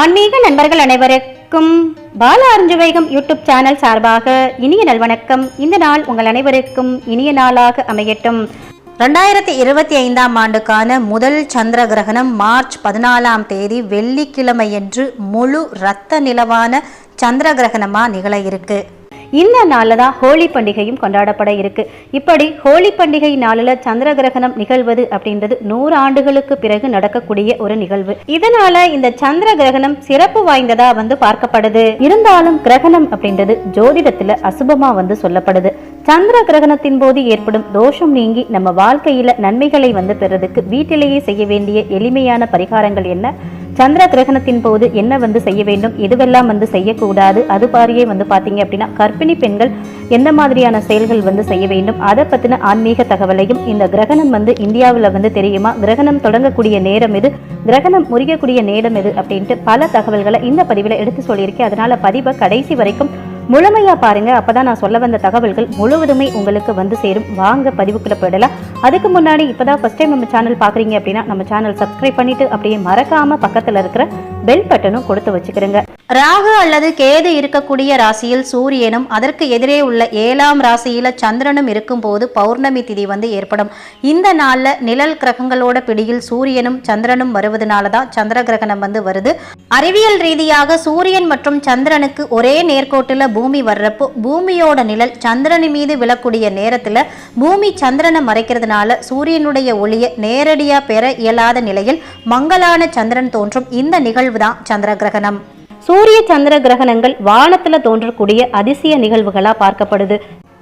ஆன்மீக நண்பர்கள் அனைவருக்கும் பால அருஞ்சுவேகம் யூடியூப் சேனல் சார்பாக இனிய நல்வணக்கம் இந்த நாள் உங்கள் அனைவருக்கும் இனிய நாளாக அமையட்டும். ரெண்டாயிரத்தி இருபத்தி ஐந்தாம் ஆண்டுக்கான முதல் சந்திர கிரகணம் மார்ச் பதினாலாம் தேதி வெள்ளிக்கிழமையன்று முழு இரத்த நிலவான சந்திர கிரகணமாக நிகழ இருக்கு. இந்த நாளில் தான் ஹோலி பண்டிகையும் கொண்டாடப்பட இருக்கு. இப்படி ஹோலி பண்டிகை நாளில் சந்திர கிரகணம் நிகழ்வது அப்படின்றது நூறு ஆண்டுகளுக்கு பிறகு நடக்கக்கூடிய ஒரு நிகழ்வு. இதனால இந்த சந்திர கிரகணம் சிறப்பு வாய்ந்ததா வந்து பார்க்கப்படுது. இருந்தாலும் கிரகணம் அப்படின்றது ஜோதிடத்துல அசுபமா வந்து சொல்லப்படுது. சந்திர கிரகணத்தின் போது ஏற்படும் தோஷம் நீங்கி நம்ம வாழ்க்கையில நன்மைகளை வந்து பெறதுக்கு வீட்டிலேயே செய்ய வேண்டிய எளிமையான பரிகாரங்கள் என்ன? சந்திர கிரகணத்தின் போது என்ன வந்து செய்ய வேண்டும்? எதுவெல்லாம் வந்து செய்யக்கூடாது? அது பாரியே வந்து பார்த்தீங்க அப்படின்னா கர்ப்பிணி பெண்கள் எந்த மாதிரியான செயல்கள் வந்து செய்ய வேண்டும்? அதை பற்றின ஆன்மீக தகவலையும் இந்த கிரகணம் வந்து இந்தியாவில் வந்து தெரியுமா? கிரகணம் தொடங்கக்கூடிய நேரம் எது? கிரகணம் முறியக்கூடிய நேரம் எது? அப்படின்ட்டு பல தகவல்களை இந்த பதிவில் எடுத்து சொல்லியிருக்கேன். அதனால் பதிவை கடைசி வரைக்கும் முழுமையா பாருங்க. அப்பதான் நான் சொல்ல வந்த தகவல்கள் முழுவதுமே உங்களுக்கு வந்து சேரும். வாங்க பதிவுக்குள்ள போயிடலாம். அதுக்கு முன்னாடி இப்பதான் ஃபர்ஸ்ட் டைம் நம்ம சேனல் பாக்குறீங்க அப்படின்னா நம்ம சேனல் சப்ஸ்கிரைப் பண்ணிட்டு அப்படியே மறக்காம பக்கத்துல இருக்கிற பெல் பட்டனும் கொடுத்து வச்சுக்கிறேங்க ராகு அல்லது கேது இருக்கக்கூடிய ராசியில் சூரியனும் அதற்கு எதிரே உள்ள ஏழாம் ராசியில சந்திரனும் இருக்கும்போது பௌர்ணமி திதி வந்து ஏற்படும். இந்த நாளில் நிழல் கிரகங்களோட பிடியில் சூரியனும் சந்திரனும் வருவதனால தான் சந்திர கிரகணம் வந்து வருது. அறிவியல் ரீதியாக சூரியன் மற்றும் சந்திரனுக்கு ஒரே நேர்கோட்டில் பூமி வர்றப்போ பூமியோட நிழல் சந்திரன் மீது விழக்கூடிய நேரத்தில் பூமி சந்திரனை மறைக்கிறதுனால சூரியனுடைய ஒளியை நேரடியாக பெற இயலாத நிலையில் மங்களான சந்திரன் தோன்றும். இந்த நிகழ்வு தான் சந்திர கிரகணம். சூரிய சந்திர கிரகணங்கள் வானத்துல தோன்றக்கூடிய அதிசய நிகழ்வுகளா பார்க்கப்படுது.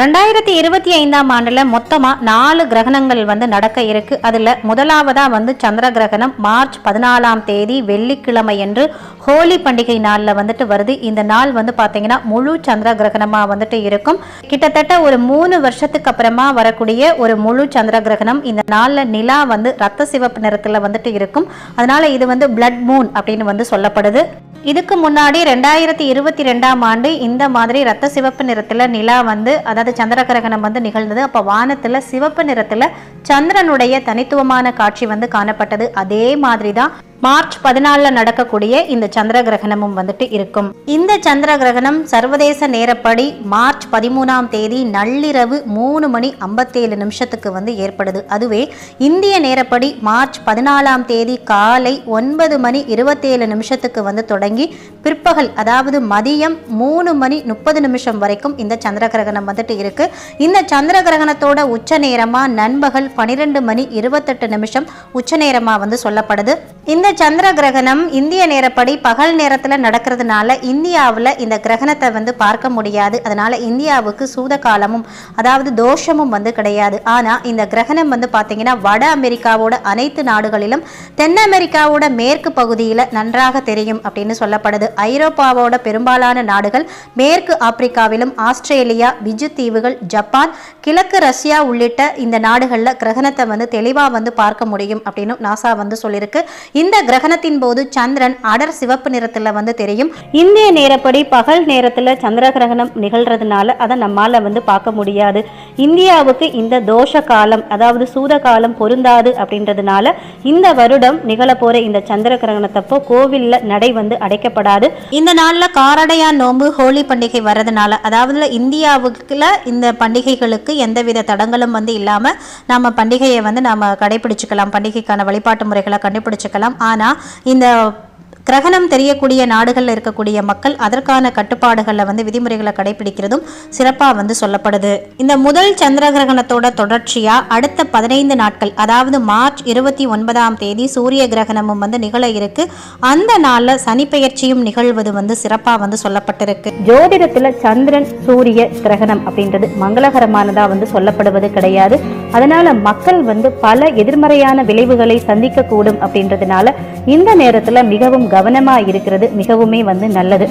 ரெண்டாயிரத்தி இருபத்தி ஐந்தாம் ஆண்டில் மொத்தமாக நாலு கிரகணங்கள் வந்து நடக்க இருக்கு. அதில் முதலாவதாக வந்து சந்திர கிரகணம் மார்ச் பதினாலாம் தேதி வெள்ளிக்கிழமை என்று ஹோலி பண்டிகை நாளில் வந்துட்டு வருது. இந்த நாள் வந்து பார்த்தீங்கன்னா முழு சந்திர கிரகணமாக வந்துட்டு இருக்கும். கிட்டத்தட்ட ஒரு மூணு வருஷத்துக்கு அப்புறமா வரக்கூடிய ஒரு முழு சந்திர கிரகணம் இந்த நாளில் நிலா வந்து ரத்த சிவப்பு நிறத்தில் வந்துட்டு இருக்கும். அதனால இது வந்து பிளட் மூன் அப்படின்னு வந்து சொல்லப்படுது. இதுக்கு முன்னாடி ரெண்டாயிரத்தி இருபத்தி ரெண்டாம் ஆண்டு இந்த மாதிரி ரத்த சிவப்பு நிறத்தில் நிலா வந்து அதை அதாவது சந்திர கிரகணம் வந்து நிகழ்ந்தது. அப்போ வானத்தில் சிவப்பு நிறத்தில் சந்திரனுடைய தனித்துவமான காட்சி வந்து காணப்பட்டது. அதே மாதிரி தான் மார்ச் பதினாலுல நடக்கக்கூடிய இந்த சந்திர கிரகணமும் வந்துட்டு இருக்கும். இந்த சந்திர கிரகணம் சர்வதேச நேரப்படி மார்ச் பதிமூணாம் தேதி நள்ளிரவு மூணு மணி ஐம்பத்தேழு நிமிஷத்துக்கு வந்து ஏற்படுது. அதுவே இந்திய நேரப்படி மார்ச் பதினாலாம் தேதி காலை ஒன்பது மணி இருபத்தேழு நிமிஷத்துக்கு வந்து தொடங்கி பிற்பகல் அதாவது மதியம் மூணு மணி முப்பது நிமிஷம் வரைக்கும் இந்த சந்திர கிரகணம் வந்துட்டு இருக்கு. இந்த சந்திர கிரகணத்தோட உச்ச நேரமா நண்பகல் பனிரெண்டு மணி இருபத்தெட்டு நிமிஷம் உச்ச நேரமா வந்து சொல்லப்படுது. இந்த சந்திர கிரகணம் இந்திய நேரப்படி பகல் நேரத்துல நடக்கிறதுனால இந்தியாவில் இந்த கிரகணத்தை வந்து பார்க்க முடியாது. அதனால இந்தியாவுக்கு சூத காலமும் அதாவது தோஷமும் வந்து கிடையாது. ஆனா இந்த கிரகணம் வந்து பாத்தீங்கன்னா வட அமெரிக்காவோட அனைத்து நாடுகளிலும் தென் அமெரிக்காவோட மேற்கு பகுதியில் நன்றாக தெரியும் அப்படின்னு சொல்லப்படுது. ஐரோப்பாவோட பெரும்பாலான நாடுகள் மேற்கு ஆப்பிரிக்காவிலும் ஆஸ்திரேலியா பிஜு தீவுகள் ஜப்பான் கிழக்கு ரஷ்யா உள்ளிட்ட இந்த நாடுகளில் கிரகணத்தை வந்து தெளிவாக வந்து பார்க்க முடியும் அப்படின்னு நாசா வந்து சொல்லியிருக்கு இந்த கிரகணத்தின் போது சந்திரன் அடர் சிவப்பு நிறத்தில் வந்து தெரியும். இந்திய நேரப்படி பகல் நேரத்துல சந்திர கிரகணம் நிகழ்றதுனால அதை நம்மால வந்து பார்க்க முடியாது. இந்தியாவுக்கு இந்த தோஷ காலம் அதாவது சூத காலம் பொருந்தாது அப்படின்றதுனால இந்த வருடம் நிகழ போற இந்த சந்திர கிரகணத்தப்போ கோவில்ல நடை வந்து அடைக்கப்படாது. இந்த நாளில் காரடையான் நோன்பு ஹோலி பண்டிகை வர்றதுனால அதாவது இந்தியாவுக்குள்ள இந்த பண்டிகைகளுக்கு எந்தவித தடங்களும் வந்து இல்லாமல் நம்ம பண்டிகையை வந்து நம்ம கடைபிடிச்சுக்கலாம். பண்டிகைக்கான வழிபாட்டு முறைகளை கண்டுபிடிச்சுக்கலாம். ஆனால் இந்த கிரகணம் தெரியக்கூடிய நாடுகளில் இருக்கக்கூடிய மக்கள் அதற்கான கட்டுப்பாடுகளில் வந்து விதிமுறைகளை கடைபிடிக்கிறதும் சிறப்பாக வந்து சொல்லப்படுது. இந்த முதல் சந்திர கிரகணத்தோட தொடர்ச்சியாக அடுத்த பதினைந்து நாட்கள் அதாவது மார்ச் இருபத்தி ஒன்பதாம் தேதி சூரிய கிரகணமும் வந்து நிகழ இருக்கு. அந்த நாளில் சனிப்பெயர்ச்சியும் நிகழ்வது வந்து சிறப்பாக வந்து சொல்லப்பட்டிருக்கு. ஜோதிடத்தில் சந்திரன் சூரிய கிரகணம் அப்படின்றது மங்களகரமானதாக வந்து சொல்லப்படுவது கிடையாது. அதனால மக்கள் வந்து பல எதிர்மறையான விளைவுகளை சந்திக்கக்கூடும் அப்படின்றதுனால இந்த நேரத்தில் மிகவும் கவனமா இருக்கிறது மிகவுமே வந்து நல்லது.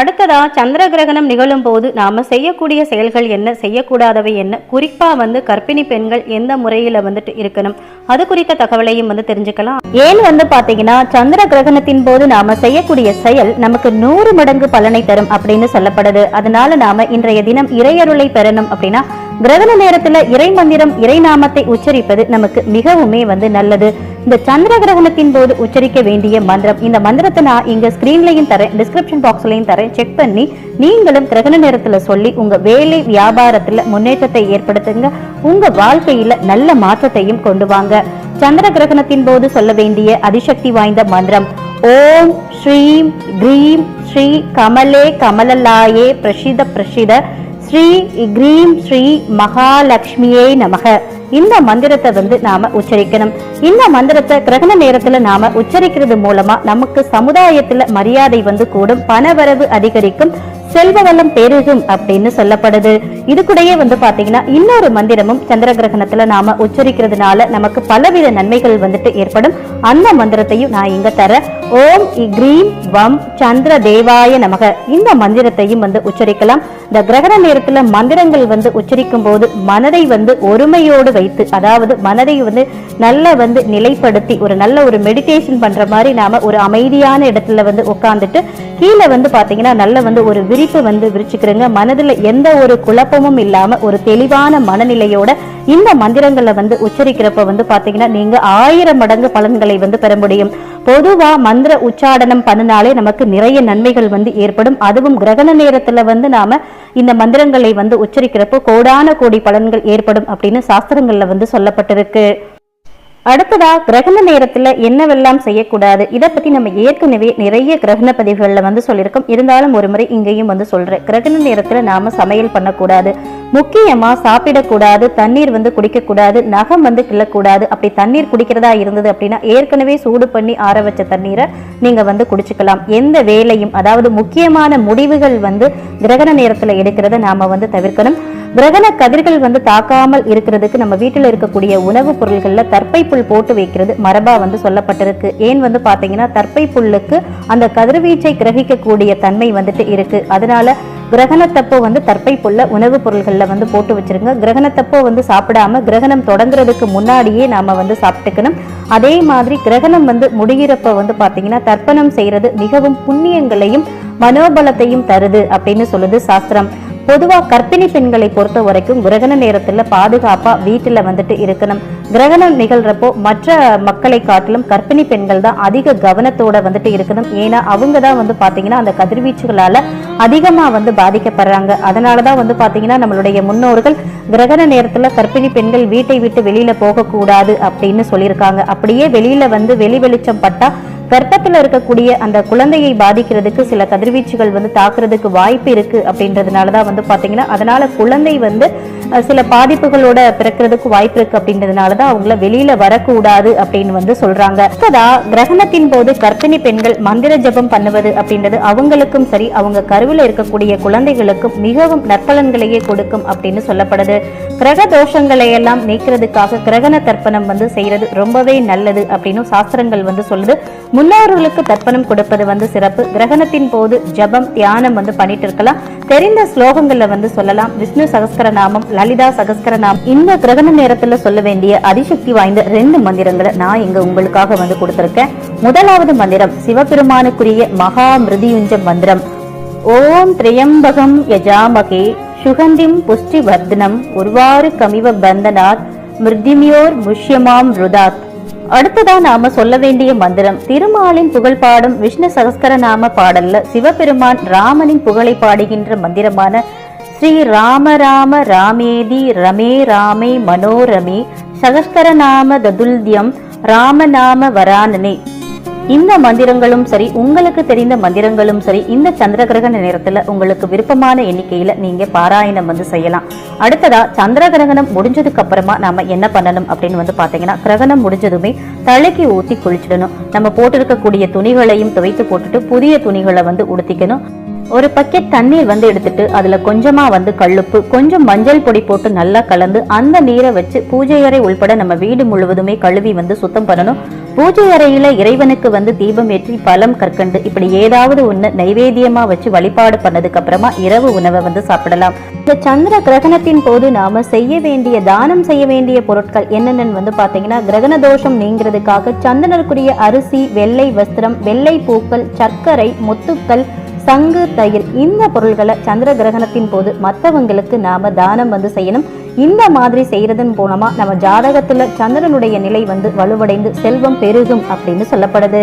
அடுத்ததா சந்திர கிரகணம் நிகழும் போது நாம செய்யக்கூடிய செயல்கள் என்ன செய்யக்கூடாதவை என்ன? குறிப்பா வந்து கர்ப்பிணி பெண்கள் எந்த முறையில வந்துட்டு இருக்கணும்? அது குறித்த தகவலையும் வந்து தெரிஞ்சுக்கலாம். ஏன் வந்து பாத்தீங்கன்னா சந்திர கிரகணத்தின் போது நாம செய்யக்கூடிய செயல் நமக்கு நூறு மடங்கு பலனை தரும் அப்படின்னு சொல்லப்படுது. அதனால நாம இன்றைய தினம் இறையருளை பெறணும் அப்படின்னா கிரகண நேரத்துல இறை மந்திரம் இறை நாமத்தை உச்சரிப்பது நமக்கு மிகவுமே வந்து நல்லது. இந்த சந்திர கிரகணத்தின் போது உச்சரிக்க வேண்டிய மந்திரம். இந்த மந்திரத்தை நான் இங்க ஸ்கிரீன்லையும் தரேன் டிஸ்கிரிப்ஷன் பாக்ஸ்லையும் தரேன். செக் பண்ணி நீங்களும் கிரகண நேரத்துல சொல்லி உங்க வேலை வியாபாரத்துல முன்னேற்றத்தை ஏற்படுத்துங்க. உங்க வாழ்க்கையில நல்ல மாற்றத்தையும் கொண்டு வாங்க. சந்திர கிரகணத்தின் போது சொல்ல வேண்டிய அதிசக்தி வாய்ந்த மந்திரம். ஓம் ஸ்ரீம் கிரீம் ஸ்ரீ கமலே கமலலாயே பிரசித பிரசித ஸ்ரீ கிரீம் ஸ்ரீ மகாலட்சுமியே நமக. இந்த மந்திரத்தை வந்து நாம உச்சரிக்கணும். இந்த மந்திரத்தை கிரகண நேரத்துல நாம உச்சரிக்கிறது மூலமா நமக்கு சமுதாயத்துல மரியாதை வந்து கூடும் பணவரவு அதிகரிக்கும் செல்வ வளம் பெருகும் அப்படின்னு சொல்லப்படுது. இது கூடயே வந்து பாத்தீங்கன்னா இன்னொரு மந்திரமும் சந்திர கிரகணத்துல நாம உச்சரிக்கிறதுனால நமக்கு பலவித நன்மைகள் வந்துட்டு ஏற்படும். அந்த மந்திரத்தையும் நான் இங்க தரேன். ஓம் இக்ரீம் வம் சந்திர தேவாய நமக. இந்த மந்திரத்தையும் வந்து உச்சரிக்கலாம். இந்த கிரகண நேரத்துல மந்திரங்கள் வந்து உச்சரிக்கும் போது மனதை வந்து ஒருமையோடு வைத்து அதாவது மனதை வந்து நல்ல வந்து நிலைப்படுத்தி ஒரு நல்ல ஒரு மெடிடேஷன் பண்ற மாதிரி நாம ஒரு அமைதியான இடத்துல வந்து உட்காந்துட்டு கீழே வந்து பாத்தீங்கன்னா நல்ல வந்து ஒரு விரிப்பு வந்து விரிச்சுக்கிறங்க. மனதுல எந்த ஒரு குழப்பமும் இல்லாம ஒரு தெளிவான மனநிலையோட இந்த மந்திரங்களை வந்து உச்சரிக்கிறப்ப வந்து பாத்தீங்கன்னா நீங்க ஆயிரம் மடங்கு பலன்களை வந்து பெற முடியும். பொதுவா மந்திர உச்சாடனம் பண்ணினாலே நமக்கு நிறைய நன்மைகள் வந்து ஏற்படும். அதுவும் கிரகண நேரத்துல வந்து நாம இந்த மந்திரங்களை வந்து உச்சரிக்கிறப்போ கோடான கோடி பலன்கள் ஏற்படும் அப்படின்னு சாஸ்திரங்கள்ல வந்து சொல்லப்பட்டிருக்கு. அடுத்ததா கிரகண நேரத்துல என்னவெல்லாம் செய்யக்கூடாது? இதை பத்தி நம்ம ஏற்கனவே நிறைய கிரகண பதிவுகள்ல வந்து சொல்லியிருக்கோம். இருந்தாலும் ஒரு முறை இங்கேயும் வந்து சொல்றேன். கிரகண நேரத்துல நாம சமையல் பண்ணக்கூடாது. முக்கியமா சாப்பிடக்கூடாது தண்ணீர் வந்து குடிக்கக்கூடாது நகம் வந்து கிள்ளக்கூடாது அப்படி தண்ணீர் குடிக்கிறதா இருந்தது அப்படின்னா ஏற்கனவே சூடு பண்ணி ஆற வச்ச தண்ணீரை நீங்க வந்து குடிச்சுக்கலாம். எந்த வேலையும் அதாவது முக்கியமான முடிவுகள் வந்து கிரகண நேரத்துல எடுக்கிறத நாம வந்து தவிர்க்கணும். கிரகண கதிர்கள் வந்து தாக்காமல் இருக்கிறதுக்கு நம்ம வீட்டில் இருக்கக்கூடிய உணவுப் பொருள்கள்ல தற்பை புல் போட்டு வைக்கிறது மரபா வந்து சொல்லப்பட்டிருக்கு. ஏன் வந்து பார்த்தீங்கன்னா தற்பை புல்லுக்கு அந்த கதிர்வீச்சை கிரகிக்கக்கூடிய தன்மை வந்துட்டு இருக்கு. அதனால கிரகணத்தப்போ வந்து தற்பை புல்ல உணவுப் பொருள்களில் வந்து போட்டு வச்சிருங்க. கிரகணத்தப்போ வந்து சாப்பிடாம கிரகணம் தொடங்குறதுக்கு முன்னாடியே நாம வந்து சாப்பிட்டுக்கணும். அதே மாதிரி கிரகணம் வந்து முடிகிறப்ப வந்து பாத்தீங்கன்னா தர்ப்பணம் செய்யறது மிகவும் புண்ணியங்களையும் மனோபலத்தையும் தருது அப்படின்னு சொல்லுது சாஸ்திரம். பொதுவாக கர்ப்பிணி பெண்களை பொறுத்த வரைக்கும் கிரகண நேரத்தில் பாதுகாப்பாக வீட்டில் வந்துட்டு இருக்கணும். கிரகணம் நிகழ்கிறப்போ மற்ற மக்களை காட்டிலும் கர்ப்பிணி பெண்கள் தான் அதிக கவனத்தோட வந்துட்டு இருக்கணும். ஏன்னா அவங்க தான் வந்து பார்த்தீங்கன்னா அந்த கதிர்வீச்சுகளால் அதிகமாக வந்து பாதிக்கப்படுறாங்க. அதனால தான் வந்து பார்த்தீங்கன்னா நம்மளுடைய முன்னோர்கள் கிரகண நேரத்தில் கர்ப்பிணி பெண்கள் வீட்டை விட்டு வெளியில் போகக்கூடாது அப்படின்னு சொல்லியிருக்காங்க. அப்படியே வெளியில வந்து வெளி வெளிச்சம் பட்டா கர்ப்பத்தில் இருக்கக்கூடிய அந்த குழந்தையை பாதிக்கிறதுக்கு சில கதிர்வீச்சுகள் வந்து தாக்குறதுக்கு வாய்ப்பு இருக்கு அப்படின்றதுனாலதான் வந்து பார்த்தீங்கன்னா அதனால குழந்தை வந்து சில பாதிப்புகளோட பிறக்கிறதுக்கு வாய்ப்பு இருக்கு அப்படின்றதுனால தான் அவங்கள வெளியில வரக்கூடாது அப்படின்னு வந்து சொல்றாங்க. அடுத்ததா கிரகணத்தின் போது கர்ப்பிணி பெண்கள் மந்திர ஜபம் பண்ணுவது அப்படின்றது அவங்களுக்கும் சரி அவங்க கருவில் இருக்கக்கூடிய குழந்தைகளுக்கும் மிகவும் நற்பலன்களையே கொடுக்கும் அப்படின்னு சொல்லப்படுது. கிரக தோஷங்களை எல்லாம் நீக்கிறதுக்காக கிரகண தர்ப்பணம் வந்து செய்யறது ரொம்பவே நல்லது அப்படின்னு சாஸ்திரங்கள் வந்து சொல்லுது. முன்னோர்களுக்கு தர்ப்பணம் கொடுப்பது வந்து சிறப்பு. கிரகணத்தின் போது ஜபம் தியானம் வந்து பண்ணிட்டு இருக்கலாம். தெரிந்த ஸ்லோகங்கள்ல வந்து சொல்லலாம். விஷ்ணு சகஸ்கர நாமம் லலிதா சகஸ்கரநாம் இந்த கிரகண நேரத்துல சொல்ல வேண்டிய அதிசக்தி வாய்ந்த ரெண்டு மந்திரங்களை நான் இங்க உங்களுக்காக வந்து கொடுத்திருக்கேன். முதலாவது மந்திரம் சிவபெருமானுக்குரிய மகா மிருதியுஞ்ச மந்திரம். ஓம் திரியம்பகம் யஜாமகே சுகந்திம் புஷ்டி வர்தனம் ஒருவாறு கமிவ பந்தனாத் மிருதிமியோர் முஷ்யமாம் ருதாத். அடுத்ததா நாம சொல்ல வேண்டிய மந்திரம் திருமாலின் புகழ் பாடும் விஷ்ணு சகஸ்கர நாம பாடல்ல சிவபெருமான் ராமனின் புகழை பாடுகின்ற மந்திரமான ஸ்ரீ ராம ராம ராமேதி ரமே ராமே மனோரமே சகஸ்தரநாம ததுல்யம் ராமநாம வரானனே. இந்த மந்திரங்களும் சரி உங்களுக்கு தெரிந்த மந்திரங்களும் சரி இந்த சந்திர கிரகண நேரத்துல உங்களுக்கு விருப்பமான எண்ணிக்கையில நீங்க பாராயணம் வந்து செய்யலாம். அடுத்ததா சந்திர கிரகணம் முடிஞ்சதுக்கு அப்புறமா நாம என்ன பண்ணணும் அப்படின்னு வந்து பாத்தீங்கன்னா கிரகணம் முடிஞ்சதுமே தலைக்கு ஊத்தி குளிச்சிடணும். நம்ம போட்டிருக்கக்கூடிய துணிகளையும் துவைத்து போட்டுட்டு புதிய துணிகளை வந்து உடுத்திக்கணும். ஒரு பக்கெட் தண்ணீர் வந்து எடுத்துட்டு அதுல கொஞ்சமா வந்து கல்லுப்பு கொஞ்சம் மஞ்சள் பொடி போட்டு நல்லா கலந்து அந்த நீரை வச்சு பூஜை அறை உள்பட நம்ம வீடு முழுவதுமே கழுவி வந்து சுத்தம் பண்ணணும். பூஜை அறையில இறைவனுக்கு வந்து தீபம் ஏற்றி பழம் கற்கண்டு இப்படி ஏதாவது ஒண்ணு நைவேத்தியமா வச்சு வழிபாடு பண்ணதுக்கு அப்புறமா இரவு உணவை வந்து சாப்பிடலாம். இந்த சந்திர கிரகணத்தின் போது நாம செய்ய வேண்டிய தானம் செய்ய வேண்டிய பொருட்கள் என்னென்னு வந்து பாத்தீங்கன்னா கிரகண தோஷம் நீங்கிறதுக்காக சந்திரனுக்குரிய அரிசி வெள்ளை வஸ்திரம் வெள்ளை பூக்கள் சர்க்கரை முத்துக்கள் சங்கு தயிர் இந்த பொருள்களை சந்திர கிரகணத்தின் போது மற்றவங்களுக்கு நாம தானம் வந்து செய்யணும். இந்த மாதிரி செய்யறதன் மூலமா நம்ம ஜாதகத்துல சந்திரனுடைய நிலை வந்து வலுவடைந்து செல்வம் பெருகும் அப்படின்னு சொல்லப்படுது.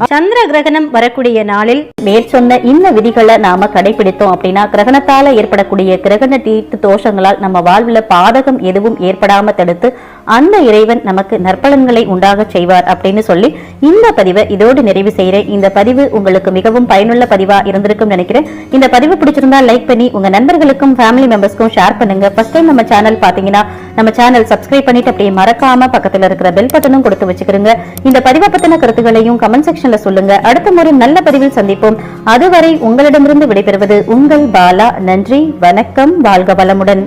சந்திர கிரகணம் வரக்கூடிய நாளில் மேற்சொன்ன இந்த விதிகளை நாம கடைபிடித்தோம் அப்படின்னா கிரகணத்தால ஏற்படக்கூடிய கிரகண தீர்த்து தோஷங்களால் நம்ம வாழ்வுல பாதகம் எதுவும் ஏற்படாம தடுத்து அந்த இறைவன் நமக்கு நற்பலன்களை உண்டாக செய்வார் அப்படின்னு சொல்லி இந்த பதிவை இதோடு நிறைவு செய்கிறேன் இந்த பதிவு உங்களுக்கு மிகவும் பயனுள்ள பதிவா இருந்திருக்கும் நினைக்கிறேன். இந்த பதிவு பிடிச்சிருந்தா லைக் பண்ணி உங்க நண்பர்களுக்கும் ஃபேமிலி மெம்பர்ஸ்க்கும் ஷேர் பண்ணுங்க. ஃபர்ஸ்ட் டைம் நம்ம சேனல் பாத்தீங்கன்னா நம்ம சேனல் சப்ஸ்கிரைப் பண்ணிட்டு அப்படியே மறக்காம பக்கத்துல இருக்கிற பெல் பட்டனும் கொடுத்து வச்சுக்கிறோங்க இந்த பதிவை பத்தின கருத்துக்களையும் கமெண்ட் செக்ஷன் செக்ஷன்ல சொல்லுங்க. அடுத்த முறை நல்ல பதிவில் சந்திப்போம். அதுவரை உங்களிடமிருந்து விடைபெறுவது உங்கள் பாலா. நன்றி வணக்கம் வாழ்க வளமுடன்.